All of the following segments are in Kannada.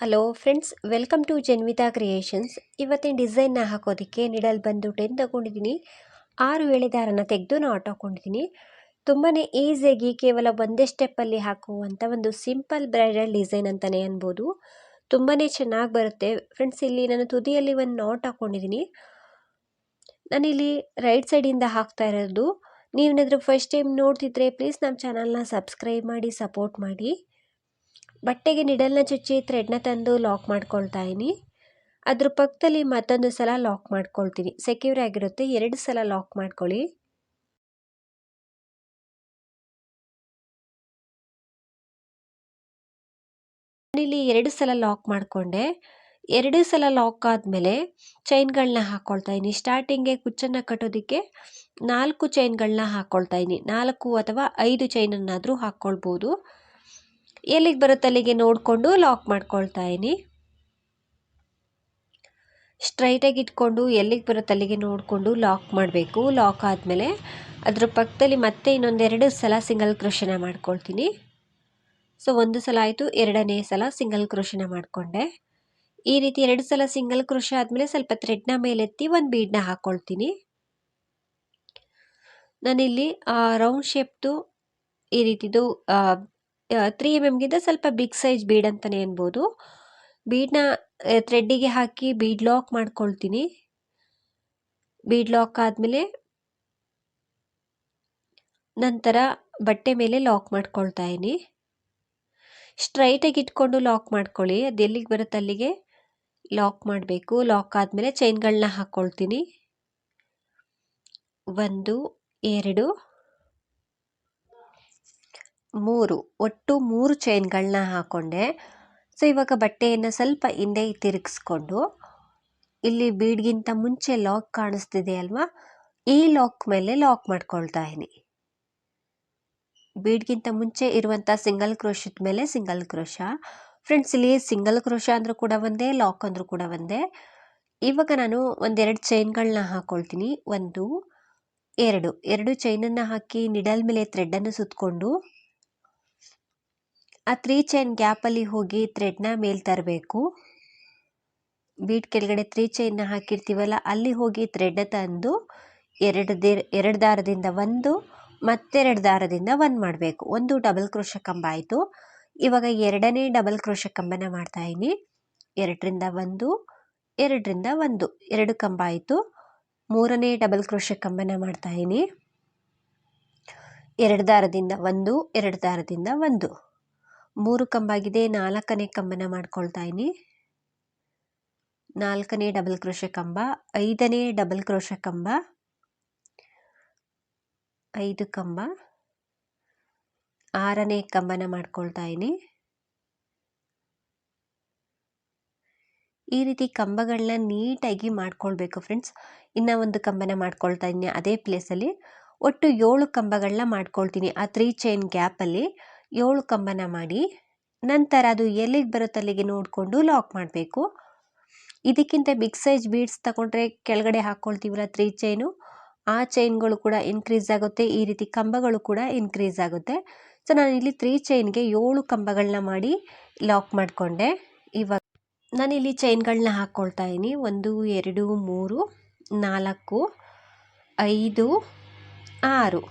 Hello friends welcome to Janvita creations ಇವತ್ತಿನ ಡಿಸೈನ್ನ ಹಾಕೋದಕ್ಕೆ ನಿಡಲ್ ಬಂದು ಟೆನ್ ತಗೊಂಡಿದ್ದೀನಿ? ಆರು ವೇಳೆ ತೆಗೆದು ನಾಟ್ ಹಾಕೊಂಡಿದ್ದೀನಿ. ತುಂಬಾ ಈಸಿಯಾಗಿ ಕೇವಲ ಒಂದೇ ಸ್ಟೆಪ್ಪಲ್ಲಿ ಹಾಕುವಂಥ ಒಂದು ಸಿಂಪಲ್ ಬ್ರೈಡಲ್ ಡಿಸೈನ್ ಅಂತಲೇ ಅನ್ಬೋದು. ತುಂಬಾ ಚೆನ್ನಾಗಿ ಬರುತ್ತೆ. ಫ್ರೆಂಡ್ಸ್ ಇಲ್ಲಿ ನಾನು ತುದಿಯಲ್ಲಿ ಒಂದು ನಾಟ್ ಹಾಕ್ಕೊಂಡಿದ್ದೀನಿ ನಾನಿಲ್ಲಿ ರೈಟ್ ಸೈಡಿಂದ ಹಾಕ್ತಾ ಇರೋದು. ನೀವೇನಾದರೂ ಫಸ್ಟ್ ಟೈಮ್ ನೋಡ್ತಿದ್ರೆ ಪ್ಲೀಸ್ ನಮ್ಮ ಚಾನಲ್ನ ಸಬ್ಸ್ಕ್ರೈಬ್ ಮಾಡಿ ಸಪೋರ್ಟ್ ಮಾಡಿ. ಬಟ್ಟೆಗೆ ನಿಡಲ್ನ ಚುಚ್ಚಿ ಥ್ರೆಡ್ನ ತಂದು ಲಾಕ್ ಮಾಡ್ಕೊಳ್ತಾ ಇದ್ದೀನಿ ಅದ್ರ ಪಕ್ಕದಲ್ಲಿ ಮತ್ತೊಂದು ಸಲ ಲಾಕ್ ಮಾಡ್ಕೊಳ್ತೀನಿ. ಸೆಕ್ಯೂರ್ ಆಗಿರುತ್ತೆ. ಎರಡು ಸಲ ಲಾಕ್ ಮಾಡ್ಕೊಳ್ಳಿ. ಇಲ್ಲಿ ಎರಡು ಸಲ ಲಾಕ್ ಮಾಡಿಕೊಂಡೆ. ಎರಡು ಸಲ ಲಾಕ್ ಆದಮೇಲೆ ಚೈನ್ಗಳನ್ನ ಹಾಕ್ಕೊಳ್ತಾ ಇದ್ದೀನಿ ಸ್ಟಾರ್ಟಿಂಗ್ಗೆ ಕುಚ್ಚನ್ನು ಕಟ್ಟೋದಕ್ಕೆ ನಾಲ್ಕು ಚೈನ್ಗಳನ್ನ ಹಾಕ್ಕೊಳ್ತಾ ಇದ್ದೀನಿ ನಾಲ್ಕು ಅಥವಾ ಐದು ಚೈನನ್ನಾದರೂ ಹಾಕ್ಕೊಳ್ಬೋದು ಎಲ್ಲಿಗೆ ಬರುತ್ತೆ ಅಲ್ಲಿಗೆ ನೋಡಿಕೊಂಡು ಲಾಕ್ ಮಾಡ್ಕೊಳ್ತಾ ಇದ್ದೀನಿ. ಸ್ಟ್ರೈಟಾಗಿ ಇಟ್ಕೊಂಡು ಎಲ್ಲಿಗೆ ಬರುತ್ತೆ ಅಲ್ಲಿಗೆ ನೋಡಿಕೊಂಡು ಲಾಕ್ ಮಾಡಬೇಕು. ಲಾಕ್ ಆದಮೇಲೆ ಅದ್ರ ಪಕ್ಕದಲ್ಲಿ ಮತ್ತೆ ಇನ್ನೊಂದೆರಡು ಸಲ ಸಿಂಗಲ್ ಕ್ರೋಶನ ಮಾಡ್ಕೊಳ್ತೀನಿ. ಸೊ ಒಂದು ಸಲ ಆಯಿತು, ಎರಡನೇ ಸಲ ಸಿಂಗಲ್ ಕ್ರೋಶನ ಮಾಡಿಕೊಂಡೆ. ಈ ರೀತಿ ಎರಡು ಸಲ ಸಿಂಗಲ್ ಕ್ರೋಶ ಆದಮೇಲೆ ಸ್ವಲ್ಪ ಥ್ರೆಡ್ನ ಮೇಲೆತ್ತಿ ಒಂದು ಬೀಡನ್ನ ಹಾಕ್ಕೊಳ್ತೀನಿ ನಾನಿಲ್ಲಿ ರೌಂಡ್ ಶೇಪ್ದು ಈ ರೀತಿದು ತ್ರೀ ಎಂ ಎಮ್ಗಿಂತ ಸ್ವಲ್ಪ ಬಿಗ್ ಸೈಜ್ ಬೀಡ್ ಅಂತಲೇ ಅನ್ಬೋದು. ಬೀಡನ್ನ ಥ್ರೆಡ್ಡಿಗೆ ಹಾಕಿ ಬೀಡ್ ಲಾಕ್ ಮಾಡ್ಕೊಳ್ತೀನಿ. ಬೀಡ್ ಲಾಕ್ ಆದಮೇಲೆ ನಂತರ ಬಟ್ಟೆ ಮೇಲೆ ಲಾಕ್ ಮಾಡ್ಕೊಳ್ತಾ ಇದ್ದೀನಿ. ಸ್ಟ್ರೈಟಾಗಿ ಇಟ್ಕೊಂಡು ಲಾಕ್ ಮಾಡ್ಕೊಳ್ಳಿ. ಅದು ಎಲ್ಲಿಗೆ ಬರುತ್ತೆ ಅಲ್ಲಿಗೆ ಲಾಕ್ ಮಾಡಬೇಕು. ಲಾಕ್ ಆದಮೇಲೆ ಚೈನ್ಗಳನ್ನ ಹಾಕ್ಕೊಳ್ತೀನಿ ಒಂದು, ಎರಡು. ಮೂರು, ಒಟ್ಟು ಮೂರು ಚೈನ್ಗಳನ್ನ ಹಾಕ್ಕೊಂಡೆ ಸೊ, ಇವಾಗ ಬಟ್ಟೆಯನ್ನು ಸ್ವಲ್ಪ ಹಿಂದೆ ತಿರುಗಿಸ್ಕೊಂಡು, ಇಲ್ಲಿ ಬೀಡ್ಗಿಂತ ಮುಂಚೆ ಲಾಕ್ ಕಾಣಿಸ್ತಿದೆ ಅಲ್ವಾ? ಈ ಲಾಕ್ ಮೇಲೆ ಲಾಕ್ ಮಾಡ್ಕೊಳ್ತಾ ಇದ್ದೀನಿ. ಬೀಡ್ಗಿಂತ ಮುಂಚೆ ಇರುವಂಥ ಸಿಂಗಲ್ ಕ್ರೋಶದ ಮೇಲೆ ಸಿಂಗಲ್ ಕ್ರೋಶ. ಫ್ರೆಂಡ್ಸ್, ಇಲ್ಲಿ ಸಿಂಗಲ್ ಕ್ರೋಶ ಅಂದರೂ ಕೂಡ ಒಂದೇ, ಲಾಕ್ ಅಂದರೂ ಕೂಡ ಒಂದೇ. ಇವಾಗ ನಾನು ಒಂದೆರಡು ಚೈನ್ಗಳನ್ನ ಹಾಕ್ಕೊಳ್ತೀನಿ ಒಂದು, ಎರಡು. ಎರಡು ಚೈನನ್ನು ಹಾಕಿ ನಿಡಲ್ ಮೇಲೆ ಥ್ರೆಡ್ಡನ್ನು ಸುತ್ತಕೊಂಡು ಆ ತ್ರೀ ಚೈನ್ ಗ್ಯಾಪಲ್ಲಿ ಹೋಗಿ ಥ್ರೆಡ್ನ ಮೇಲೆ ತರಬೇಕು. ಬೀಟ್ ಕೆಳಗಡೆ ತ್ರೀ ಚೈನ್ನ ಹಾಕಿರ್ತೀವಲ್ಲ, ಅಲ್ಲಿ ಹೋಗಿ ಥ್ರೆಡ್ ತಂದು ಎರಡು ದೇ, ಎರಡು ದಾರದಿಂದ ಒಂದು, ಮತ್ತೆರಡು ದಾರದಿಂದ ಒಂದು ಮಾಡಬೇಕು. ಒಂದು ಡಬಲ್ ಕ್ರೋಶ ಕಂಬ ಆಯಿತು. ಇವಾಗ ಎರಡನೇ ಡಬಲ್ ಕ್ರೋಶ ಕಂಬನ ಮಾಡ್ತಾಯಿದ್ದೀನಿ ಎರಡರಿಂದ ಒಂದು ಎರಡರಿಂದ ಒಂದು, ಎರಡು ಕಂಬ ಆಯಿತು. ಮೂರನೇ ಡಬಲ್ ಕ್ರೋಶ ಕಂಬನ ಮಾಡ್ತಾಯಿದ್ದೀನಿ ಎರಡು ದಾರದಿಂದ ಒಂದು, ಎರಡು ದಾರದಿಂದ ಒಂದು. ಮೂರು ಕಂಬ ಆಗಿದೆ ನಾಲ್ಕನೇ ಕಂಬನ ಮಾಡ್ಕೊಳ್ತಾ ಇದ್ದೀನಿ. ನಾಲ್ಕನೇ ಡಬಲ್ ಕ್ರೋಶ ಕಂಬ, ಐದನೇ ಡಬಲ್ ಕ್ರೋಶ ಕಂಬ, ಐದು ಕಂಬ, ಆರನೇ ಕಂಬನ ಮಾಡ್ಕೊಳ್ತಾ ಇದ್ದೀನಿ. ಈ ರೀತಿ ಕಂಬಗಳನ್ನ ನೀಟಾಗಿ ಮಾಡ್ಕೊಳ್ಬೇಕು ಫ್ರೆಂಡ್ಸ್. ಇನ್ನ ಒಂದು ಕಂಬನ ಮಾಡ್ಕೊಳ್ತಾ ಇದ್ದೀನಿ, ಅದೇ ಪ್ಲೇಸಲ್ಲಿ ಒಟ್ಟು ಏಳು ಕಂಬಗಳನ್ನ ಮಾಡ್ಕೊಳ್ತೀನಿ, ಆ ತ್ರೀ ಚೈನ್ ಗ್ಯಾಪಲ್ಲಿ ಏಳು ಕಂಬನ ಮಾಡಿ ನಂತರ ಅದು ಎಲ್ಲಿಗೆ ಬರುತ್ತೆ ಅಲ್ಲಿಗೆ ನೋಡಿಕೊಂಡು ಲಾಕ್ ಮಾಡಬೇಕು. ಇದಕ್ಕಿಂತ ಬಿಗ್ ಸೈಜ್ ಬೀಡ್ಸ್ ತಗೊಂಡ್ರೆ ಕೆಳಗಡೆ ಹಾಕ್ಕೊಳ್ತೀವಲ್ಲ ತ್ರೀ ಚೈನು ಆ ಚೈನ್ಗಳು ಕೂಡ ಇನ್ಕ್ರೀಸ್ ಆಗುತ್ತೆ, ಈ ರೀತಿ ಕಂಬಗಳು ಕೂಡ ಇನ್ಕ್ರೀಸ್ ಆಗುತ್ತೆ. ಸೊ ನಾನು ಇಲ್ಲಿ ತ್ರೀ ಚೈನ್ಗೆ ಏಳು ಕಂಬಗಳನ್ನ ಮಾಡಿ ಲಾಕ್ ಮಾಡಿಕೊಂಡೆ. ಇವಾಗ ನಾನಿಲ್ಲಿ ಚೈನ್ಗಳನ್ನ ಹಾಕ್ಕೊಳ್ತಾ ಇದ್ದೀನಿ. ಒಂದು, ಎರಡು, ಮೂರು, ನಾಲ್ಕು, ಐದು, ಆರು.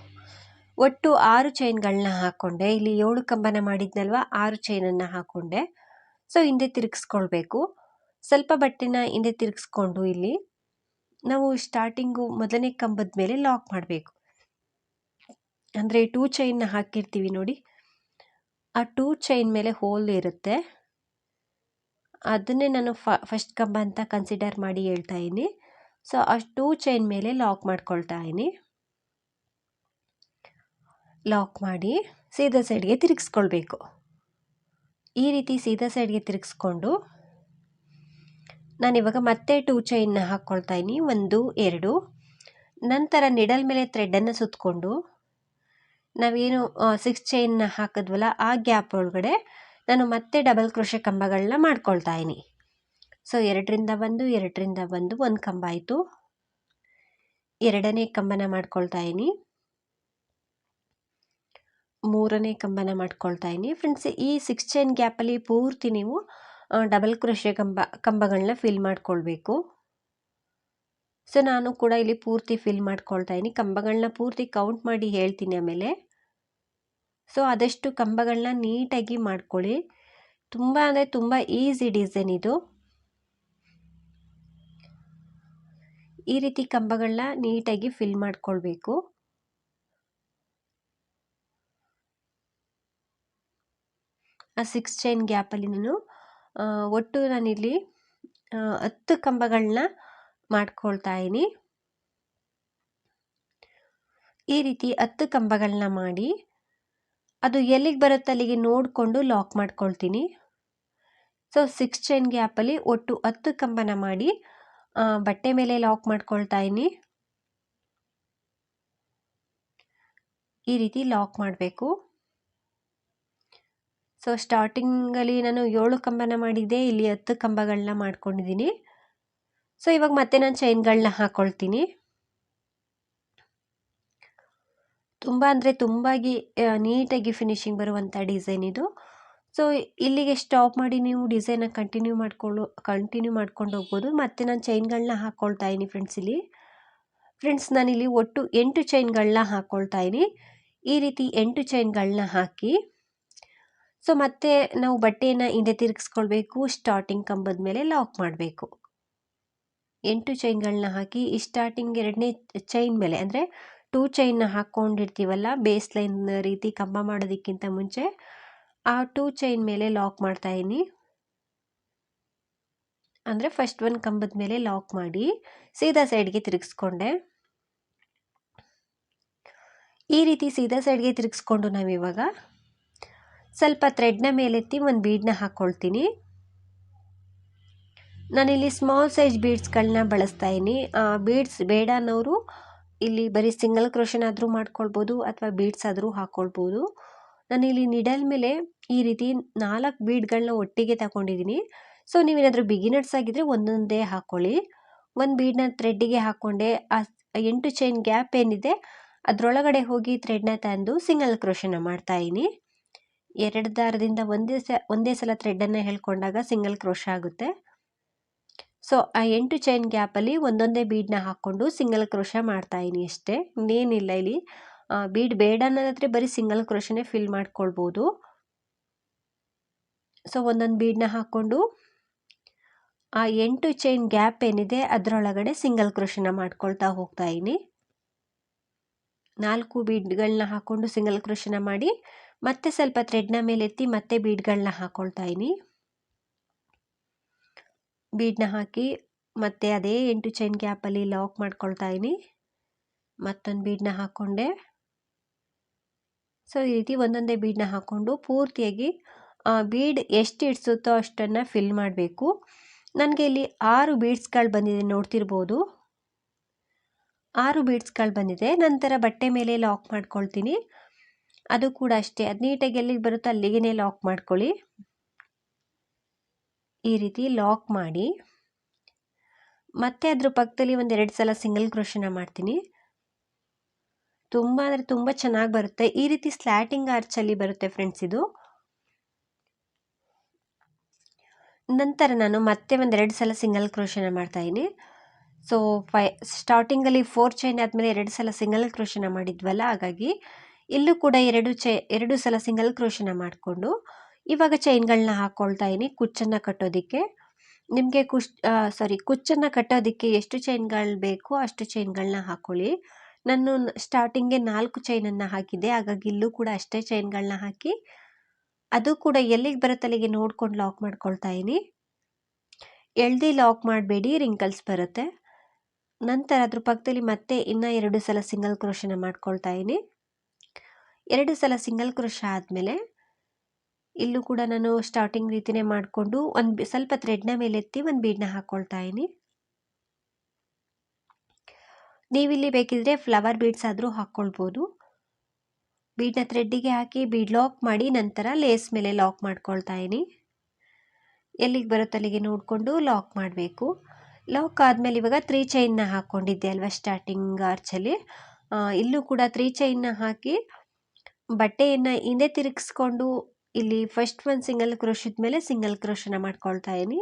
ಒಟ್ಟು ಆರು ಚೈನ್ಗಳನ್ನ ಹಾಕ್ಕೊಂಡೆ ಇಲ್ಲಿ ಏಳು ಕಂಬನ ಮಾಡಿದ್ನಲ್ವ? ಆರು ಚೈನನ್ನು ಹಾಕ್ಕೊಂಡೆ ಸೊ, ಹಿಂದೆ ತಿರುಗಿಸ್ಕೊಳ್ಬೇಕು. ಸ್ವಲ್ಪ ಬಟ್ಟೆನ ಹಿಂದೆ ತಿರುಗಿಸ್ಕೊಂಡು ಇಲ್ಲಿ ನಾವು ಸ್ಟಾರ್ಟಿಂಗು ಮೊದಲನೇ ಕಂಬದ ಮೇಲೆ ಲಾಕ್ ಮಾಡಬೇಕು. ಅಂದರೆ ಟೂ ಚೈನ್ನ ಹಾಕಿರ್ತೀವಿ ನೋಡಿ. ಆ ಟೂ ಚೈನ್ ಮೇಲೆ ಹೋಲ್ ಇರುತ್ತೆ. ಅದನ್ನೇ ನಾನು ಫಸ್ಟ್ ಕಂಬ ಅಂತ ಕನ್ಸಿಡರ್ ಮಾಡಿ ಹೇಳ್ತಾ ಇದ್ದೀನಿ. ಸೊ, ಆ ಟೂ ಚೈನ್ ಮೇಲೆ ಲಾಕ್ ಮಾಡ್ಕೊಳ್ತಾ ಇದ್ದೀನಿ. ಲಾಕ್ ಮಾಡಿ ಸೀದಾ ಸೈಡ್ಗೆ ತಿರುಗಿಸ್ಕೊಳ್ಬೇಕು. ಈ ರೀತಿ ಸೀದಾ ಸೈಡ್ಗೆ ತಿರುಗಿಸ್ಕೊಂಡು ನಾನಿವಾಗ ಮತ್ತೆ ಟೂ ಚೈನ್ನ ಹಾಕ್ಕೊಳ್ತಾ ಇದ್ದೀನಿ. ಒಂದು, ಎರಡು. ನಂತರ ನಿಡಲ್ ಮೇಲೆ ಥ್ರೆಡನ್ನು ಸುತ್ತಕೊಂಡು ನಾವೇನು ಸಿಕ್ಸ್ ಚೈನ್ನ ಹಾಕಿದ್ವಲ್ಲ, ಆ ಗ್ಯಾಪ್ ಒಳಗಡೆ ನಾನು ಮತ್ತೆ ಡಬಲ್ ಕ್ರೋಶ ಕಂಬಗಳನ್ನ ಮಾಡ್ಕೊಳ್ತಾ ಇದ್ದೀನಿ. ಸೊ ಎರಡರಿಂದ ಬಂದು ಎರಡರಿಂದ ಒಂದು ಒಂದು ಕಂಬ ಆಯಿತು. ಎರಡನೇ ಕಂಬನ ಮಾಡ್ಕೊಳ್ತಾ ಇದ್ದೀನಿ. ಮೂರನೇ ಕಂಬನ ಮಾಡ್ಕೊಳ್ತಾ ಇದ್ದೀನಿ. ಫ್ರೆಂಡ್ಸ್ ಈ ಸಿಕ್ಸ್ ಚೈನ್ ಗ್ಯಾಪಲ್ಲಿ ಪೂರ್ತಿ ನೀವು ಡಬಲ್ ಕ್ರೋಶೆ ಕಂಬ ಕಂಬಗಳನ್ನ ಫಿಲ್ ಮಾಡ್ಕೊಳ್ಬೇಕು. ಸೊ ನಾನು ಕೂಡ ಇಲ್ಲಿ ಪೂರ್ತಿ ಫಿಲ್ ಮಾಡ್ಕೊಳ್ತಾ ಇದ್ದೀನಿ. ಕಂಬಗಳನ್ನ ಪೂರ್ತಿ ಕೌಂಟ್ ಮಾಡಿ ಹೇಳ್ತೀನಿ ಆಮೇಲೆ. ಸೊ ಆದಷ್ಟು ಕಂಬಗಳನ್ನ ನೀಟಾಗಿ ಮಾಡ್ಕೊಳ್ಳಿ. ತುಂಬ ಅಂದರೆ ತುಂಬ ಈಸಿ ಡಿಸೈನ್ ಇದು. ಈ ರೀತಿ ಕಂಬಗಳನ್ನ ನೀಟಾಗಿ ಫಿಲ್ ಮಾಡ್ಕೊಳ್ಬೇಕು. ಆ ಸಿಕ್ಸ್ ಚೈನ್ ಗ್ಯಾಪಲ್ಲಿ ನಾನು ಒಟ್ಟು ನಾನಿಲ್ಲಿ ಹತ್ತು ಕಂಬಗಳನ್ನ ಮಾಡ್ಕೊಳ್ತಾ ಇದ್ದೀನಿ. ಈ ರೀತಿ ಹತ್ತು ಕಂಬಗಳನ್ನ ಮಾಡಿ, ಅದು ಎಲ್ಲಿಗೆ ಬರುತ್ತೆ ಅಲ್ಲಿಗೆ ನೋಡಿಕೊಂಡು ಲಾಕ್ ಮಾಡ್ಕೊಳ್ತೀನಿ. ಸೊ ಸಿಕ್ಸ್ ಚೈನ್ ಗ್ಯಾಪಲ್ಲಿ ಒಟ್ಟು ಹತ್ತು ಕಂಬನ ಮಾಡಿ ಬಟ್ಟೆ ಮೇಲೆ ಲಾಕ್ ಮಾಡ್ಕೊಳ್ತಾ ಇದ್ದೀನಿ. ಈ ರೀತಿ ಲಾಕ್ ಮಾಡಬೇಕು. ಸೊ ಸ್ಟಾರ್ಟಿಂಗಲ್ಲಿ ನಾನು ಏಳು ಕಂಬನ ಮಾಡಿದ್ದೆ. ಇಲ್ಲಿ ಹತ್ತು ಕಂಬಗಳನ್ನ ಮಾಡ್ಕೊಂಡಿದ್ದೀನಿ. ಸೊ ಇವಾಗ ಮತ್ತೆ ನಾನು ಚೈನ್ಗಳನ್ನ ಹಾಕ್ಕೊಳ್ತೀನಿ ತುಂಬ ಅಂದರೆ ತುಂಬಾಗಿ ನೀಟಾಗಿ ಫಿನಿಶಿಂಗ್ ಬರುವಂಥ ಡಿಸೈನ್ ಇದು. ಸೊ ಇಲ್ಲಿಗೆ ಸ್ಟಾಪ್ ಮಾಡಿ ನೀವು ಡಿಸೈನ ಕಂಟಿನ್ಯೂ ಮಾಡಿಕೊಳ್ಳು ಕಂಟಿನ್ಯೂ ಮಾಡ್ಕೊಂಡು ಹೋಗ್ಬೋದು. ಮತ್ತು ನಾನು ಚೈನ್ಗಳನ್ನ ಹಾಕ್ಕೊಳ್ತಾ ಇದ್ದೀನಿ ಫ್ರೆಂಡ್ಸ್ ಇಲ್ಲಿ. ಫ್ರೆಂಡ್ಸ್ ನಾನಿಲ್ಲಿ ಒಟ್ಟು ಎಂಟು ಚೈನ್ಗಳನ್ನ ಹಾಕ್ಕೊಳ್ತಾ ಇದ್ದೀನಿ. ಈ ರೀತಿ ಎಂಟು ಚೈನ್ಗಳನ್ನ ಹಾಕಿ ಸೊ ಮತ್ತೆ ನಾವು ಬಟ್ಟೆಯನ್ನು ಹಿಂದೆ ತಿರುಗಿಸ್ಕೊಳ್ಬೇಕು ಸ್ಟಾರ್ಟಿಂಗ್ ಕಂಬದ ಮೇಲೆ ಲಾಕ್ ಮಾಡಬೇಕು. ಎಂಟು ಚೈನ್ಗಳನ್ನ ಹಾಕಿ, ಈ ಸ್ಟಾರ್ಟಿಂಗ್ ಎರಡನೇ ಚೈನ್ ಮೇಲೆ, ಅಂದರೆ ಟೂ ಚೈನ್ನ ಹಾಕ್ಕೊಂಡಿರ್ತೀವಲ್ಲ ಬೇಸ್ ಲೈನ್ ರೀತಿ ಕಂಬ ಮಾಡೋದಕ್ಕಿಂತ ಮುಂಚೆ, ಆ ಟೂ ಚೈನ್ ಮೇಲೆ ಲಾಕ್ ಮಾಡ್ತಾ ಇದ್ದೀನಿ. ಅಂದರೆ ಫಸ್ಟ್ ಒಂದು ಕಂಬದ ಮೇಲೆ ಲಾಕ್ ಮಾಡಿ, ಸೀದಾ ಸೈಡ್ಗೆ ತಿರುಗಿಸ್ಕೊಂಡೆ. ಈ ರೀತಿ ಸೀದಾ ಸೈಡ್ಗೆ ತಿರುಗಿಸ್ಕೊಂಡು ನಾವಿವಾಗ ಸ್ವಲ್ಪ ಥ್ರೆಡ್ನ ಮೇಲೆತ್ತಿ ಒಂದು ಬೀಡನ್ನ ಹಾಕ್ಕೊಳ್ತೀನಿ ನಾನಿಲ್ಲಿ ಸ್ಮಾಲ್ ಸೈಜ್ ಬೀಡ್ಸ್ಗಳನ್ನ ಬಳಸ್ತಾ ಇದ್ದೀನಿ. ಬೀಡ್ಸ್ ಬೇಡ ಅನ್ನೋರು ಇಲ್ಲಿ ಬರೀ ಸಿಂಗಲ್ ಕ್ರೋಷನಾದರೂ ಮಾಡ್ಕೊಳ್ಬೋದು ಅಥವಾ ಬೀಡ್ಸ್ ಆದರೂ ಹಾಕ್ಕೊಳ್ಬೋದು ನಾನಿಲ್ಲಿ ನಿಡಲ್ ಮೇಲೆ ಈ ರೀತಿ ನಾಲ್ಕು ಬೀಡ್ಗಳನ್ನ ಒಟ್ಟಿಗೆ ತಗೊಂಡಿದ್ದೀನಿ. ಸೊ ನೀವೇನಾದರೂ ಬಿಗಿನರ್ಸ್ ಆಗಿದ್ದರೆ ಒಂದೊಂದೇ ಹಾಕ್ಕೊಳ್ಳಿ ಒಂದು ಬೀಡನ್ನ ಥ್ರೆಡ್ಡಿಗೆ ಹಾಕ್ಕೊಂಡೆ ಆ ಎಂಟು ಚೈನ್ ಗ್ಯಾಪ್ ಏನಿದೆ, ಅದರೊಳಗಡೆ ಹೋಗಿ ಥ್ರೆಡ್ನ ತಂದು ಸಿಂಗಲ್ ಕ್ರೋಷನ್ನ ಮಾಡ್ತಾಯಿದ್ದೀನಿ ಎರಡು ದಾರದಿಂದ ಒಂದೇ ಸ, ಒಂದೇ ಸಲ ಥ್ರೆಡ್ಡನ್ನು ಹೇಳ್ಕೊಂಡಾಗ ಸಿಂಗಲ್ ಕ್ರೋಶ ಆಗುತ್ತೆ. ಸೊ ಆ ಎಂಟು ಚೈನ್ ಗ್ಯಾಪಲ್ಲಿ ಒಂದೊಂದೇ ಬೀಡನ್ನ ಹಾಕ್ಕೊಂಡು ಸಿಂಗಲ್ ಕ್ರೋಶ ಮಾಡ್ತಾಯಿದ್ದೀನಿ ಅಷ್ಟೇ. ಇನ್ನೇನಿಲ್ಲ ಇಲ್ಲಿ. ಬೀಡ್ ಬೇಡ ಅನ್ನೋದಾದರೆ ಬರೀ ಸಿಂಗಲ್ ಕ್ರೋಶನೇ ಫಿಲ್ ಮಾಡ್ಕೊಳ್ಬೋದು. ಸೊ ಒಂದೊಂದು ಬೀಡನ್ನ ಹಾಕ್ಕೊಂಡು ಆ ಎಂಟು ಚೈನ್ ಗ್ಯಾಪ್ ಏನಿದೆ ಅದರೊಳಗಡೆ ಸಿಂಗಲ್ ಕ್ರೋಶನ ಮಾಡ್ಕೊಳ್ತಾ ಹೋಗ್ತಾ ಇದ್ದೀನಿ. ನಾಲ್ಕು ಬೀಡ್ಗಳನ್ನ ಹಾಕ್ಕೊಂಡು ಸಿಂಗಲ್ ಕ್ರೋಶನ ಮಾಡಿ ಮತ್ತೆ ಸ್ವಲ್ಪ ಥ್ರೆಡ್ನ ಮೇಲೆ ಎತ್ತಿ ಮತ್ತೆ ಬೀಡ್ಗಳನ್ನ ಹಾಕ್ಕೊಳ್ತಾ ಇದ್ದೀನಿ ಬೀಡನ್ನ ಹಾಕಿ ಮತ್ತೆ ಅದೇ ಎಂಟು ಚೈನ್ ಗ್ಯಾಪಲ್ಲಿ ಲಾಕ್ ಮಾಡ್ಕೊಳ್ತಾ ಇದ್ದೀನಿ ಮತ್ತೊಂದು ಬೀಡನ್ನ ಹಾಕ್ಕೊಂಡೆ ಸೊ ಈ ರೀತಿ ಒಂದೊಂದೇ ಬೀಡನ್ನ ಹಾಕ್ಕೊಂಡು ಪೂರ್ತಿಯಾಗಿ ಬೀಡ್ ಎಷ್ಟು ಇಡ್ಸುತ್ತೋ ಅಷ್ಟನ್ನು ಫಿಲ್ ಮಾಡಬೇಕು. ನನಗೆ ಇಲ್ಲಿ ಆರು ಬೀಡ್ಸ್ಗಳು ಬಂದಿದೆ ನೋಡ್ತಿರ್ಬೋದು. ಆರು ಬೀಡ್ಸ್ಗಳು ಬಂದಿದೆ. ನಂತರ ಬಟ್ಟೆ ಮೇಲೆ ಲಾಕ್ ಮಾಡ್ಕೊಳ್ತೀನಿ. ಅದು ಕೂಡ ಅಷ್ಟೇ. ಅದು ನೀಟಾಗಿ ಎಲ್ಲಿಗೆ ಬರುತ್ತೋ ಅಲ್ಲಿಗೆ ಲಾಕ್ ಮಾಡ್ಕೊಳ್ಳಿ. ಈ ರೀತಿ ಲಾಕ್ ಮಾಡಿ. ಮತ್ತೆ ಅದ್ರ ಪಕ್ಕದಲ್ಲಿ ಒಂದೆರಡು ಸಲ ಸಿಂಗಲ್ ಕ್ರೋಶನ ಮಾಡ್ತೀನಿ. ತುಂಬ ಅಂದರೆ ತುಂಬ ಚೆನ್ನಾಗಿ ಬರುತ್ತೆ. ಈ ರೀತಿ ಸ್ಲ್ಯಾಟಿಂಗ್ ಆರ್ಚಲ್ಲಿ ಬರುತ್ತೆ ಫ್ರೆಂಡ್ಸ್ ಇದು. ನಂತರ ನಾನು ಮತ್ತೆ ಒಂದೆರಡು ಸಲ ಸಿಂಗಲ್ ಕ್ರೋಶನ ಮಾಡ್ತಾಯಿದ್ದೀನಿ ಸೊ ಫೈ ಸ್ಟಾರ್ಟಿಂಗಲ್ಲಿ ಫೋರ್ ಚೈನ್ ಆದಮೇಲೆ ಎರಡು ಸಲ ಸಿಂಗಲ್ ಕ್ರೋಶನ ಮಾಡಿದ್ವಲ್ಲ, ಹಾಗಾಗಿ ಇಲ್ಲೂ ಕೂಡ ಎರಡು ಚೈ, ಎರಡು ಸಲ ಸಿಂಗಲ್ ಕ್ರೋಶನ ಮಾಡಿಕೊಂಡು ಇವಾಗ ಚೈನ್ಗಳನ್ನ ಹಾಕ್ಕೊಳ್ತಾ ಇದ್ದೀನಿ ಕುಚ್ಚನ್ನು ಕಟ್ಟೋದಕ್ಕೆ. ನಿಮಗೆ ಕುಶ್ ಸಾರಿ ಕುಚ್ಚನ್ನು ಕಟ್ಟೋದಕ್ಕೆ ಎಷ್ಟು ಚೈನ್ಗಳು ಬೇಕೋ ಅಷ್ಟು ಚೈನ್ಗಳನ್ನ ಹಾಕ್ಕೊಳ್ಳಿ ನಾನು ಸ್ಟಾರ್ಟಿಂಗ್ಗೆ ನಾಲ್ಕು ಚೈನನ್ನು ಹಾಕಿದ್ದೆ, ಹಾಗಾಗಿ ಇಲ್ಲೂ ಕೂಡ ಅಷ್ಟೇ ಚೈನ್ಗಳನ್ನ ಹಾಕಿ ಅದು ಕೂಡ ಎಲ್ಲಿಗೆ ಬರುತ್ತೆ ಅಲ್ಲಿಗೆ ನೋಡ್ಕೊಂಡು ಲಾಕ್ ಮಾಡ್ಕೊಳ್ತಾ ಇದ್ದೀನಿ ಎಳ್ದಿ ಲಾಕ್ ಮಾಡಬೇಡಿ, ರಿಂಕಲ್ಸ್ ಬರುತ್ತೆ. ನಂತರ ಅದ್ರ ಪಕ್ಕದಲ್ಲಿ ಮತ್ತೆ ಇನ್ನೂ ಎರಡು ಸಲ ಸಿಂಗಲ್ ಕ್ರೋಶನ ಮಾಡ್ಕೊಳ್ತಾ ಇದ್ದೀನಿ ಎರಡು ಸಲ ಸಿಂಗಲ್ ಕ್ರೋಶ ಆದಮೇಲೆ ಇಲ್ಲೂ ಕೂಡ ನಾನು ಸ್ಟಾರ್ಟಿಂಗ್ ರೀತಿನೇ ಮಾಡಿಕೊಂಡು ಒಂದು ಸ್ವಲ್ಪ ಥ್ರೆಡ್ನ ಮೇಲೆತ್ತಿ ಒಂದು ಬೀಡನ್ನ ಹಾಕ್ಕೊಳ್ತಾ ಇದ್ದೀನಿ. ನೀವಿಲ್ಲಿ ಬೇಕಿದ್ರೆ ಫ್ಲವರ್ ಬೀಡ್ಸ್ ಆದರೂ ಹಾಕ್ಕೊಳ್ಬೋದು ಬೀಡ್ನ ಥ್ರೆಡ್ಡಿಗೆ ಹಾಕಿ ಬೀಡ್ ಲಾಕ್ ಮಾಡಿ ನಂತರ ಲೇಸ್ ಮೇಲೆ ಲಾಕ್ ಮಾಡ್ಕೊಳ್ತಾ ಇದ್ದೀನಿ. ಎಲ್ಲಿಗೆ ಬರುತ್ತಲ್ಲಿಗೆ ನೋಡಿಕೊಂಡು ಲಾಕ್ ಮಾಡಬೇಕು. ಲಾಕ್ ಆದಮೇಲೆ ಇವಾಗ ತ್ರೀ ಚೈನ್ನ ಹಾಕ್ಕೊಂಡಿದ್ದೆ ಅಲ್ವಾ ಸ್ಟಾರ್ಟಿಂಗ್ ಆರ್ಚಲ್ಲಿ ಇಲ್ಲೂ ಕೂಡ ತ್ರೀ ಚೈನ್ನ ಹಾಕಿ ಬಟ್ಟೆಯನ್ನು ಹಿಂದೆ ತಿರುಗಿಸ್ಕೊಂಡು ಇಲ್ಲಿ ಫಸ್ಟ್ ಒಂದು ಸಿಂಗಲ್ ಕ್ರೋಶದ ಮೇಲೆ ಸಿಂಗಲ್ ಕ್ರೋಶನ ಮಾಡ್ಕೊಳ್ತಾ ಇದ್ದೀನಿ.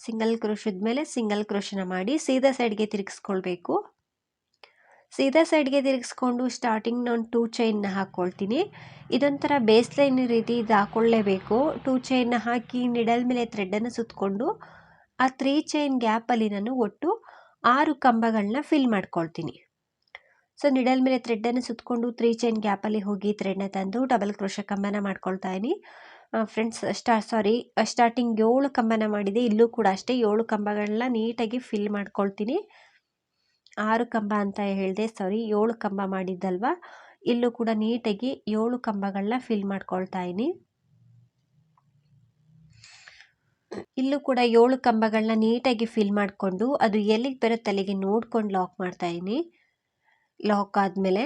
ಸಿಂಗಲ್ ಕ್ರೋಶದ ಮೇಲೆ ಸಿಂಗಲ್ ಕ್ರೋಶನ ಮಾಡಿ ಸೀದಾ ಸೈಡ್ಗೆ ತಿರುಗಿಸ್ಕೊಳ್ಬೇಕು. ಸೀದಾ ಸೈಡ್ಗೆ ತಿರುಗಿಸ್ಕೊಂಡು ಸ್ಟಾರ್ಟಿಂಗ್ ನಾನು ಟೂ ಚೈನ್ನ ಹಾಕ್ಕೊಳ್ತೀನಿ ಇದೊಂಥರ ಬೇಸ್ ಲೈನ್ ರೀತಿ ಇದು ಹಾಕ್ಕೊಳ್ಳೇಬೇಕು ಟೂ ಚೈನ್ನ ಹಾಕಿ ನಿಡಲ್ ಮೇಲೆ ಥ್ರೆಡ್ಡನ್ನು ಸುತ್ತಕೊಂಡು ಆ ತ್ರೀ ಚೈನ್ ಗ್ಯಾಪಲ್ಲಿ ನಾನು ಒಟ್ಟು ಆರು ಕಂಬಗಳನ್ನ ಫಿಲ್ ಮಾಡ್ಕೊಳ್ತೀನಿ. ಸೊ ನಿಡಲ್ ಮೇಲೆ ಥ್ರೆಡ್ಡನ್ನು ಸುತ್ತಕೊಂಡು ತ್ರೀ ಚೈನ್ ಗ್ಯಾಪಲ್ಲಿ ಹೋಗಿ ಥ್ರೆಡ್ನ ತಂದು ಡಬಲ್ ಕ್ರೋಶ ಕಂಬನ ಮಾಡ್ಕೊಳ್ತಾ ಇದ್ದೀನಿ ಫ್ರೆಂಡ್ಸ್ ಸ್ಟಾ ಸಾರಿ ಸ್ಟಾರ್ಟಿಂಗ್ ಏಳು ಕಂಬನ ಮಾಡಿದೆ. ಇಲ್ಲೂ ಕೂಡ ಅಷ್ಟೇ ಏಳು ಕಂಬಗಳನ್ನ ನೀಟಾಗಿ ಫಿಲ್ ಮಾಡ್ಕೊಳ್ತೀನಿ. ಆರು ಕಂಬ ಅಂತ ಹೇಳಿದೆ ಸಾರಿ ಏಳು ಕಂಬ ಮಾಡಿದ್ದಲ್ವ? ಇಲ್ಲೂ ಕೂಡ ನೀಟಾಗಿ ಏಳು ಕಂಬಗಳನ್ನ ಫಿಲ್ ಮಾಡ್ಕೊಳ್ತಾ ಇದ್ದೀನಿ ಇಲ್ಲೂ ಕೂಡ ಏಳು ಕಂಬಗಳನ್ನ ನೀಟಾಗಿ ಫಿಲ್ ಮಾಡಿಕೊಂಡು ಅದು ಎಲ್ಲಿಗೆ ಬರುತ್ತೆ ಅಲ್ಲಿಗೆ ನೋಡ್ಕೊಂಡು ಲಾಕ್ ಮಾಡ್ತಾ ಇದೀನಿ. ಲಾಕ್ ಆದಮೇಲೆ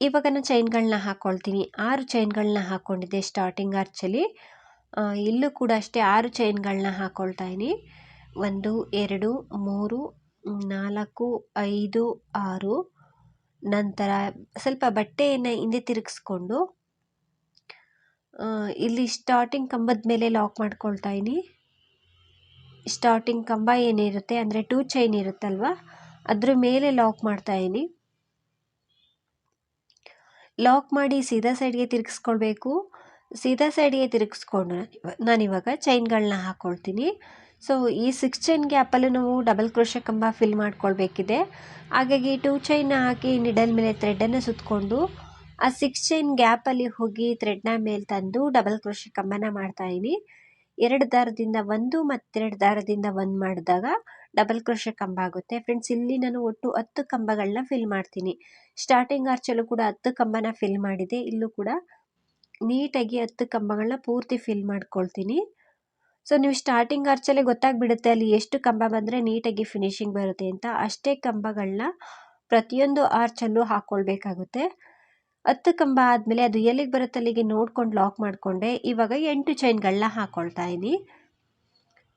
ಇವಾಗ ನಾನು ಚೈನ್ಗಳನ್ನ ಹಾಕ್ಕೊಳ್ತೀನಿ ಆರು ಚೈನ್ಗಳನ್ನ ಹಾಕ್ಕೊಂಡಿದ್ದೆ ಸ್ಟಾರ್ಟಿಂಗ್ ಆರ್ಚಲ್ಲಿ ಇಲ್ಲೂ ಕೂಡ ಅಷ್ಟೇ ಆರು ಚೈನ್ಗಳನ್ನ ಹಾಕ್ಕೊಳ್ತಾ ಇದ್ದೀನಿ. ಒಂದು, ಎರಡು, ಮೂರು, ನಾಲ್ಕು, ಐದು, ಆರು. ನಂತರ ಸ್ವಲ್ಪ ಬಟ್ಟೆಯನ್ನು ಹಿಂದೆ ತಿರುಗಿಸ್ಕೊಂಡು ಇಲ್ಲಿ ಸ್ಟಾರ್ಟಿಂಗ್ ಕಂಬದ ಮೇಲೆ ಲಾಕ್ ಮಾಡ್ಕೊಳ್ತಾ ಇದ್ದೀನಿ. ಸ್ಟಾರ್ಟಿಂಗ್ ಕಂಬ ಏನಿರುತ್ತೆ ಅಂದರೆ ಟೂ ಚೈನ್ ಇರುತ್ತಲ್ವ? ಅದ್ರ ಮೇಲೆ ಲಾಕ್ ಮಾಡ್ತಾ ಇದೀನಿ ಲಾಕ್ ಮಾಡಿ ಸೀದಾ ಸೈಡ್ಗೆ ತಿರುಗಿಸ್ಕೊಳ್ಬೇಕು. ಸೀದಾ ಸೈಡ್ಗೆ ತಿರುಗಿಸ್ಕೊಂಡು ನಾನಿವಾಗ ಚೈನ್ಗಳನ್ನ ಹಾಕ್ಕೊಳ್ತೀನಿ ಸೊ ಈ ಸಿಕ್ಸ್ ಚೈನ್ ಗ್ಯಾಪಲ್ಲಿ ನಾವು ಡಬಲ್ ಕ್ರೋಶ ಕಂಬ ಫಿಲ್ ಮಾಡ್ಕೊಳ್ಬೇಕಿದೆ. ಹಾಗಾಗಿ ಟೂ ಚೈನ್ನ ಹಾಕಿ ನಿಡಲ್ ಮೇಲೆ ಥ್ರೆಡನ್ನು ಸುತ್ತಕೊಂಡು ಆ ಸಿಕ್ಸ್ ಚೈನ್ ಗ್ಯಾಪಲ್ಲಿ ಹೋಗಿ ಥ್ರೆಡ್ನ ಮೇಲೆ ತಂದು ಡಬಲ್ ಕ್ರೋಶ ಕಂಬನ ಮಾಡ್ತಾ ಇದೀನಿ ಎರಡು ದಾರದಿಂದ ಒಂದು ಮತ್ತೆರಡು ದಾರದಿಂದ ಒಂದು ಮಾಡಿದಾಗ ಡಬಲ್ ಕ್ರೋಶ ಕಂಬ ಆಗುತ್ತೆ. ಫ್ರೆಂಡ್ಸ್ ಇಲ್ಲಿ ನಾನು ಒಟ್ಟು ಹತ್ತು ಕಂಬಗಳನ್ನ ಫಿಲ್ ಮಾಡ್ತೀನಿ. ಸ್ಟಾರ್ಟಿಂಗ್ ಆರ್ಚಲ್ಲೂ ಕೂಡ ಹತ್ತು ಕಂಬನ ಫಿಲ್ ಮಾಡಿದೆ. ಇಲ್ಲೂ ಕೂಡ ನೀಟಾಗಿ ಹತ್ತು ಕಂಬಗಳನ್ನ ಪೂರ್ತಿ ಫಿಲ್ ಮಾಡ್ಕೊಳ್ತೀನಿ. ಸೊ ನೀವು ಸ್ಟಾರ್ಟಿಂಗ್ ಆರ್ಚಲ್ಲೇ ಗೊತ್ತಾಗ್ಬಿಡುತ್ತೆ ಅಲ್ಲಿ ಎಷ್ಟು ಕಂಬ ಬಂದರೆ ನೀಟಾಗಿ ಫಿನಿಶಿಂಗ್ ಬರುತ್ತೆ ಅಂತ. ಅಷ್ಟೇ ಕಂಬಗಳನ್ನ ಪ್ರತಿಯೊಂದು ಆರ್ಚಲ್ಲೂ ಹಾಕ್ಕೊಳ್ಬೇಕಾಗುತ್ತೆ ಹತ್ತು ಕಂಬ ಆದಮೇಲೆ ಅದು ಎಲ್ಲಿಗೆ ಬರುತ್ತೆ ಅಲ್ಲಿಗೆ ನೋಡ್ಕೊಂಡು ಲಾಕ್ ಮಾಡಿಕೊಂಡೆ. ಇವಾಗ ಎಂಟು ಚೈನ್ಗಳನ್ನ ಹಾಕ್ಕೊಳ್ತಾ ಇದ್ದೀನಿ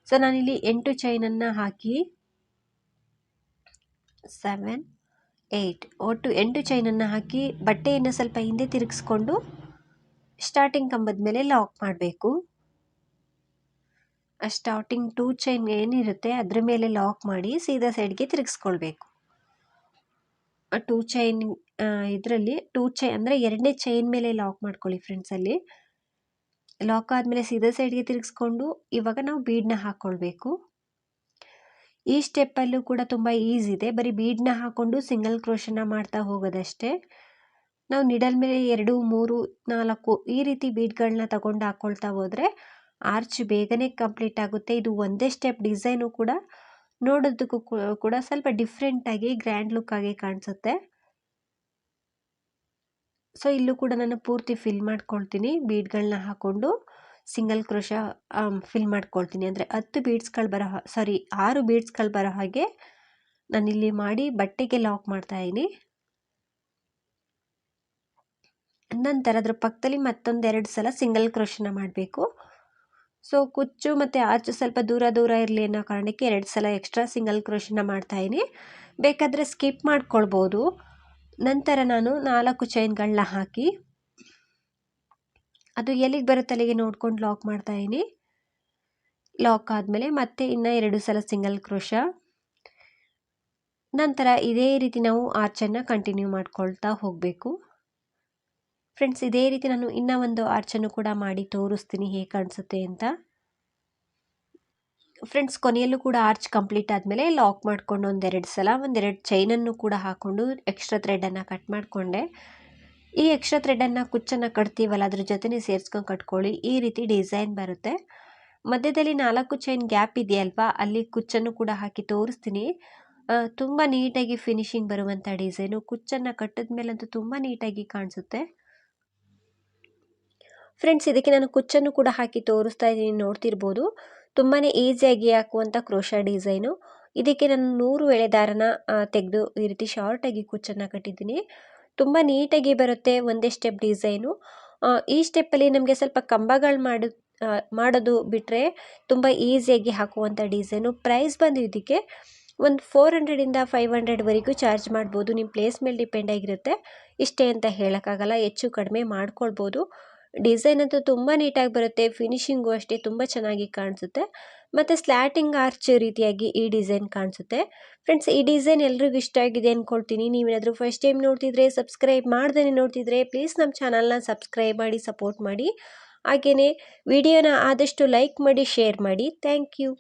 ಸೊ ನಾನಿಲ್ಲಿ ಎಂಟು ಚೈನನ್ನು ಹಾಕಿ ಸೆವೆನ್ ಏಯ್ಟ್ ಒಟ್ಟು ಎಂಟು ಚೈನನ್ನು ಹಾಕಿ ಬಟ್ಟೆಯನ್ನು ಸ್ವಲ್ಪ ಹಿಂದೆ ತಿರುಗಿಸ್ಕೊಂಡು ಸ್ಟಾರ್ಟಿಂಗ್ ಕಂಬದ ಮೇಲೆ ಲಾಕ್ ಮಾಡಬೇಕು. ಸ್ಟಾರ್ಟಿಂಗ್ ಟೂ ಚೈನ್ ಏನಿರುತ್ತೆ ಅದ್ರ ಮೇಲೆ ಲಾಕ್ ಮಾಡಿ ಸೀದಾ ಸೈಡ್ಗೆ ತಿರುಗಿಸ್ಕೊಳ್ಬೇಕು. ಟೂ ಚೈನ್ ಇದರಲ್ಲಿ ಟೂ ಚೈ ಅಂದರೆ ಎರಡನೇ ಚೈನ್ ಮೇಲೆ ಲಾಕ್ ಮಾಡ್ಕೊಳ್ಳಿ ಫ್ರೆಂಡ್ಸಲ್ಲಿ ಲಾಕ್ ಆದಮೇಲೆ ಸೀದಾ ಸೈಡ್ಗೆ ತಿರುಗಿಸ್ಕೊಂಡು ಇವಾಗ ನಾವು ಬೀಡನ್ನ ಹಾಕ್ಕೊಳ್ಬೇಕು ಈ ಸ್ಟೆಪ್ಪಲ್ಲೂ ಕೂಡ ತುಂಬ ಈಸಿ ಇದೆ. ಬರೀ ಬೀಡನ್ನ ಹಾಕ್ಕೊಂಡು ಸಿಂಗಲ್ ಕ್ರೋಶನ ಮಾಡ್ತಾ ಹೋಗೋದಷ್ಟೇ. ನಾವು ನಿಡಲ್ ಮೇಲೆ ಎರಡು, ಮೂರು, ನಾಲ್ಕು ಈ ರೀತಿ ಬೀಡ್ಗಳನ್ನ ತಗೊಂಡು ಹಾಕ್ಕೊಳ್ತಾ ಹೋದರೆ ಆರ್ಚ್ ಬೇಗನೆ ಕಂಪ್ಲೀಟ್ ಆಗುತ್ತೆ. ಇದು ಒಂದೇ ಸ್ಟೆಪ್ ಡಿಸೈನು ಕೂಡ. ನೋಡೋದಕ್ಕೂ ಕೂಡ ಸ್ವಲ್ಪ ಡಿಫ್ರೆಂಟಾಗಿ ಗ್ರ್ಯಾಂಡ್ ಲುಕ್ ಆಗಿ ಕಾಣಿಸುತ್ತೆ. ಸೊ ಇಲ್ಲೂ ಕೂಡ ನಾನು ಪೂರ್ತಿ ಫಿಲ್ ಮಾಡ್ಕೊಳ್ತೀನಿ. ಬೀಡ್ಗಳನ್ನ ಹಾಕ್ಕೊಂಡು ಸಿಂಗಲ್ ಕ್ರೋಶ ಫಿಲ್ ಮಾಡ್ಕೊಳ್ತೀನಿ. ಅಂದರೆ ಹತ್ತು ಬೀಡ್ಸ್ಗಳು ಬರೋ ಸಾರಿ ಆರು ಬೀಡ್ಸ್ಗಳು ಬರೋ ಹಾಗೆ ನಾನಿಲ್ಲಿ ಮಾಡಿ ಬಟ್ಟೆಗೆ ಲಾಕ್ ಮಾಡ್ತಾ ಇದ್ದೀನಿ. ನಂತರ ಅದ್ರ ಪಕ್ಕದಲ್ಲಿ ಮತ್ತೊಂದೆರಡು ಸಲ ಸಿಂಗಲ್ ಕ್ರೋಶನ ಮಾಡಬೇಕು. ಸೊ ಕುಚ್ಚು ಮತ್ತು ಆಚು ಸ್ವಲ್ಪ ದೂರ ದೂರ ಇರಲಿ ಅನ್ನೋ ಕಾರಣಕ್ಕೆ ಎರಡು ಸಲ ಎಕ್ಸ್ಟ್ರಾ ಸಿಂಗಲ್ ಕ್ರೋಶನ ಮಾಡ್ತಾಯಿದ್ದೀನಿ ಬೇಕಾದರೆ ಸ್ಕಿಪ್ ಮಾಡ್ಕೊಳ್ಬೋದು. ನಂತರ ನಾನು ನಾಲ್ಕು ಚೈನ್ಗಳನ್ನ ಹಾಕಿ, ಅದು ಎಲ್ಲಿಗೆ ಬರುತ್ತೆ ಅಲ್ಲಿಗೆ ನೋಡ್ಕೊಂಡು ಲಾಕ್ ಮಾಡ್ತಾಯಿದ್ದೀನಿ ಲಾಕ್ ಆದಮೇಲೆ ಮತ್ತೆ ಇನ್ನು ಎರಡು ಸಲ ಸಿಂಗಲ್ ಕ್ರೋಶ ನಂತರ ಇದೇ ರೀತಿ ನಾವು ಆರ್ಚನ್ನು ಕಂಟಿನ್ಯೂ ಮಾಡ್ಕೊಳ್ತಾ ಹೋಗಬೇಕು. ಫ್ರೆಂಡ್ಸ್ ಇದೇ ರೀತಿ ನಾನು ಇನ್ನೂ ಒಂದು ಆರ್ಚನ್ನು ಕೂಡ ಮಾಡಿ ತೋರಿಸ್ತೀನಿ ಹೇಗೆ ಕಾಣಿಸುತ್ತೆ ಅಂತ. ಫ್ರೆಂಡ್ಸ್ ಕೊನೆಯಲ್ಲೂ ಕೂಡ ಆರ್ಚ್ ಕಂಪ್ಲೀಟ್ ಆದಮೇಲೆ ಲಾಕ್ ಮಾಡಿಕೊಂಡು ಒಂದೆರಡು ಸಲ, ಒಂದೆರಡು ಚೈನನ್ನು ಕೂಡ ಹಾಕ್ಕೊಂಡು ಎಕ್ಸ್ಟ್ರಾ ಥ್ರೆಡನ್ನು ಕಟ್ ಮಾಡಿಕೊಂಡೆ. ಈ ಎಕ್ಸ್ಟ್ರಾ ಥ್ರೆಡನ್ನು ಕುಚ್ಚನ್ನು ಕಟ್ತೀವಲ್ಲ, ಅದ್ರ ಜೊತೆನೇ ಸೇರಿಸ್ಕೊಂಡು ಕಟ್ಕೊಳ್ಳಿ. ಈ ರೀತಿ ಡಿಸೈನ್ ಬರುತ್ತೆ. ಮಧ್ಯದಲ್ಲಿ ನಾಲ್ಕು ಚೈನ್ ಗ್ಯಾಪ್ ಇದೆಯಲ್ವಾ, ಅಲ್ಲಿ ಕುಚ್ಚನ್ನು ಕೂಡ ಹಾಕಿ ತೋರಿಸ್ತೀನಿ. ತುಂಬ ನೀಟಾಗಿ ಫಿನಿಶಿಂಗ್ ಬರುವಂಥ ಡಿಸೈನು ಕುಚ್ಚನ್ನು ಕಟ್ಟಿದ ಮೇಲಂತೂ ತುಂಬ ನೀಟಾಗಿ ಕಾಣಿಸುತ್ತೆ. ಫ್ರೆಂಡ್ಸ್ ಇದಕ್ಕೆ ನಾನು ಕುಚ್ಚನ್ನು ಕೂಡ ಹಾಕಿ ತೋರಿಸ್ತಾ ಇದ್ದೀನಿ, ನೋಡ್ತಿರ್ಬೋದು. ತುಂಬಾ ಈಸಿಯಾಗಿ ಹಾಕುವಂಥ ಕ್ರೋಶ ಡಿಸೈನು ಇದಕ್ಕೆ ನಾನು ನೂರು ಎಳೆದಾರನ ತೆಗೆದು ಈ ರೀತಿ ಶಾರ್ಟಾಗಿ ಕುಚ್ಚನ್ನು ಕಟ್ಟಿದ್ದೀನಿ. ತುಂಬ ನೀಟಾಗಿ ಬರುತ್ತೆ ಒಂದೇ ಸ್ಟೆಪ್ ಡಿಸೈನು ಈ ಸ್ಟೆಪ್ಪಲ್ಲಿ ನಮಗೆ ಸ್ವಲ್ಪ ಕಂಬಗಳು ಮಾಡಿ ಮಾಡೋದು ಬಿಟ್ಟರೆ ತುಂಬ ಈಸಿಯಾಗಿ ಹಾಕುವಂಥ ಡಿಸೈನು ಪ್ರೈಸ್ ಬಂದು ಇದಕ್ಕೆ ಒಂದು ಫೋರ್ ಹಂಡ್ರೆಡಿಂದ ಫೈವ್ ಹಂಡ್ರೆಡ್ವರೆಗೂ ಚಾರ್ಜ್ ಮಾಡ್ಬೋದು. ನಿಮ್ಮ ಪ್ಲೇಸ್ ಮೇಲೆ ಡಿಪೆಂಡ್ ಆಗಿರುತ್ತೆ. ಇಷ್ಟೇ ಅಂತ ಹೇಳೋಕ್ಕಾಗಲ್ಲ. ಹೆಚ್ಚು ಕಡಿಮೆ ಮಾಡ್ಕೊಳ್ಬೋದು. ಡಿಸೈನ್ ಅಂತೂ ತುಂಬ ನೀಟಾಗಿ ಬರುತ್ತೆ, ಫಿನಿಶಿಂಗು ಅಷ್ಟೇ ತುಂಬ ಚೆನ್ನಾಗಿ ಕಾಣಿಸುತ್ತೆ. ಮತ್ತು ಸ್ಲ್ಯಾಟಿಂಗ್ ಆರ್ಚ್ ರೀತಿಯಾಗಿ ಈ ಡಿಸೈನ್ ಕಾಣಿಸುತ್ತೆ. ಫ್ರೆಂಡ್ಸ್, ಈ ಡಿಸೈನ್ ಎಲ್ರಿಗೂ ಇಷ್ಟ ಆಗಿದೆ ಅಂದ್ಕೊಳ್ತೀನಿ ನೀವೇನಾದರೂ ಫಸ್ಟ್ ಟೈಮ್ ನೋಡ್ತಿದ್ರೆ ಸಬ್ಸ್ಕ್ರೈಬ್ ಮಾಡ್ದೇ ನೋಡ್ತಿದ್ರೆ ಪ್ಲೀಸ್ ನಮ್ಮ ಚಾನಲ್ನ ಸಬ್ಸ್ಕ್ರೈಬ್ ಮಾಡಿ ಸಪೋರ್ಟ್ ಮಾಡಿ. ಹಾಗೆಯೇ ವಿಡಿಯೋನ ಆದಷ್ಟು ಲೈಕ್ ಮಾಡಿ ಶೇರ್ ಮಾಡಿ. Thank you